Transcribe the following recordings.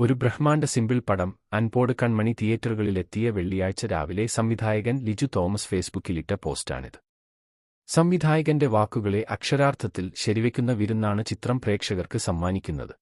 ഒരു ബ്രഹ്മാണ്ഡ സിമ്പിൾ പടം അൻപോട് കൺമണി തിയേറ്ററുകളിലെത്തിയ വെള്ളിയാഴ്ച രാവിലെ സംവിധായകൻ ലിജു തോമസ് ഫേസ്ബുക്കിലിട്ട പോസ്റ്റാണിത്. സംവിധായകന്റെ വാക്കുകളെ അക്ഷരാർത്ഥത്തിൽ ശരിവെക്കുന്ന വിരുന്നാണ് ചിത്രം പ്രേക്ഷകർക്ക് സമ്മാനിക്കുന്നത്.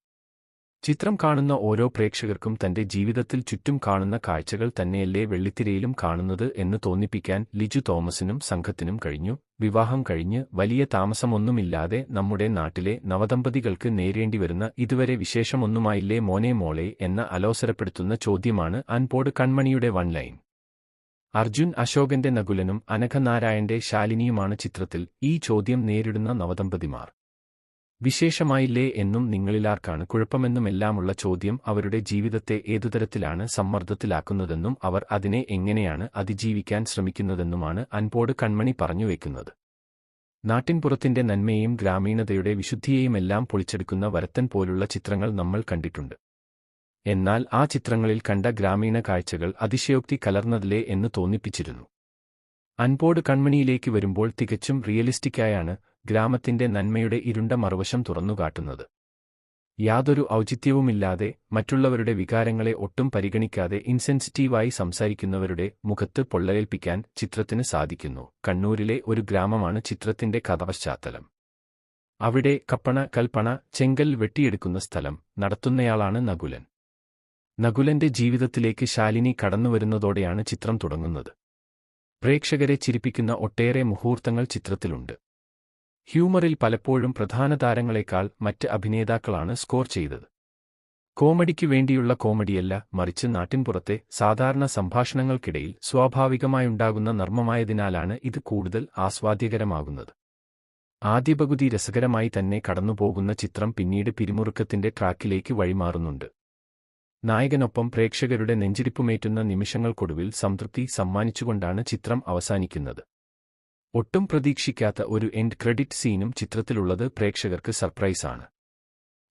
ചിത്രം കാണുന്ന ഓരോ പ്രേക്ഷകർക്കും തന്റെ ജീവിതത്തിൽ ചുറ്റും കാണുന്ന കാഴ്ചകൾ തന്നെയല്ലേ വെള്ളിത്തിരയിലും കാണുന്നത് എന്ന് തോന്നിപ്പിക്കാൻ ലിജു തോമസിനും സംഘത്തിനും കഴിഞ്ഞു. വിവാഹം കഴിഞ്ഞ് വലിയ താമസമൊന്നുമില്ലാതെ നമ്മുടെ നാട്ടിലെ നവദമ്പതികൾക്ക് നേരിടേണ്ടിവരുന്ന ഇതുവരെ വിശേഷമൊന്നുമായില്ലേ മോനെ മോളെ എന്ന അലോസരപ്പെടുത്തുന്ന ചോദ്യമാണ് അൻപോട് കൺമണിയുടെ വൺ ലൈൻ. അർജുൻ അശോകന്റെ നകുലനും അനഘനാരായന്റെ ശാലിനിയുമാണ് ചിത്രത്തിൽ ഈ ചോദ്യം നേരിടുന്ന നവദമ്പതിമാർ. വിശേഷമായില്ലേ എന്നും നിങ്ങളിലാർക്കാണ് കുഴപ്പമെന്നുമെല്ലാമുള്ള ചോദ്യം അവരുടെ ജീവിതത്തെ ഏതുതരത്തിലാണ് സമ്മർദ്ദത്തിലാക്കുന്നതെന്നും അവർ അതിനെ എങ്ങനെയാണ് അതിജീവിക്കാൻ ശ്രമിക്കുന്നതെന്നുമാണ് അൻപോട് കൺമണി പറഞ്ഞുവെക്കുന്നത് നാട്ടിൻപുറത്തിന്റെ നന്മയെയും ഗ്രാമീണതയുടെ വിശുദ്ധിയെയുമെല്ലാം പൊളിച്ചെടുക്കുന്ന വരത്തൻ പോലുള്ള ചിത്രങ്ങൾ നമ്മൾ കണ്ടിട്ടുണ്ട്. എന്നാൽ ആ ചിത്രങ്ങളിൽ കണ്ട ഗ്രാമീണ കാഴ്ചകൾ അതിശയോക്തി കലർന്നതിലേ എന്ന് തോന്നിപ്പിച്ചിരുന്നു. അൻപോട് കൺമണിയിലേക്ക് വരുമ്പോൾ തികച്ചും റിയലിസ്റ്റിക്കായാണ് ഗ്രാമത്തിന്റെ നന്മയുടെ ഇരുണ്ട മറുവശം തുറന്നുകാട്ടുന്നത്. യാതൊരു ഔചിത്യവുമില്ലാതെ മറ്റുള്ളവരുടെ വികാരങ്ങളെ ഒട്ടും പരിഗണിക്കാതെ ഇൻസെൻസിറ്റീവായി സംസാരിക്കുന്നവരുടെ മുഖത്ത് പൊള്ളലേൽപ്പിക്കാൻ ചിത്രത്തിന് സാധിക്കുന്നു. കണ്ണൂരിലെ ഒരു ഗ്രാമമാണ് ചിത്രത്തിന്റെ കഥാപശ്ചാത്തലം. അവിടെ കപ്പണ കൽപ്പണ ചെങ്കൽ വെട്ടിയെടുക്കുന്ന സ്ഥലം നടത്തുന്നയാളാണ് നകുലൻ. നകുലന്റെ ജീവിതത്തിലേക്ക് ശാലിനി കടന്നുവരുന്നതോടെയാണ് ചിത്രം തുടങ്ങുന്നത്. പ്രേക്ഷകരെ ചിരിപ്പിക്കുന്ന ഒട്ടേറെ മുഹൂർത്തങ്ങൾ ചിത്രത്തിലുണ്ട്. ഹ്യൂമറിൽ പലപ്പോഴും പ്രധാന താരങ്ങളെക്കാൾ മറ്റ് അഭിനേതാക്കളാണ് സ്കോർ ചെയ്തത്. കോമഡിക്ക് വേണ്ടിയുള്ള കോമഡിയല്ല മറിച്ച് നാട്ടിൻപുറത്തെ സാധാരണ സംഭാഷണങ്ങൾക്കിടയിൽ സ്വാഭാവികമായുണ്ടാകുന്ന നർമ്മമായതിനാലാണ് ഇത് കൂടുതൽ ആസ്വാദ്യകരമാകുന്നത്. ആദ്യ പകുതി രസകരമായി തന്നെ കടന്നുപോകുന്ന ചിത്രം പിന്നീട് പിരിമുറുക്കത്തിന്റെ ട്രാക്കിലേക്ക് വഴിമാറുന്നുണ്ട്. നായകനൊപ്പം പ്രേക്ഷകരുടെ നെഞ്ചിരിപ്പുമേറ്റുന്ന നിമിഷങ്ങൾക്കൊടുവിൽ സംതൃപ്തി സമ്മാനിച്ചുകൊണ്ടാണ് ചിത്രം അവസാനിക്കുന്നത്. ഒട്ടും പ്രതീക്ഷിക്കാത്ത ഒരു എൻഡ് ക്രെഡിറ്റ് സീനും ചിത്രത്തിലുള്ളത് പ്രേക്ഷകർക്ക് സർപ്രൈസാണ്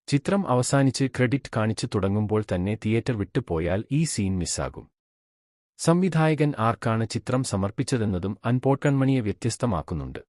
ചിത്രം അവസാനിച്ച് ക്രെഡിറ്റ് കാണിച്ചു തുടങ്ങുമ്പോൾ തന്നെ തിയേറ്റർ വിട്ടുപോയാൽ ഈ സീൻ മിസ്സാകും സംവിധായകൻ ആർക്കാണ് ചിത്രം സമർപ്പിച്ചതെന്നതും അൻപോട്ടൺമണിയെ വ്യത്യസ്തമാക്കുന്നുണ്ട്.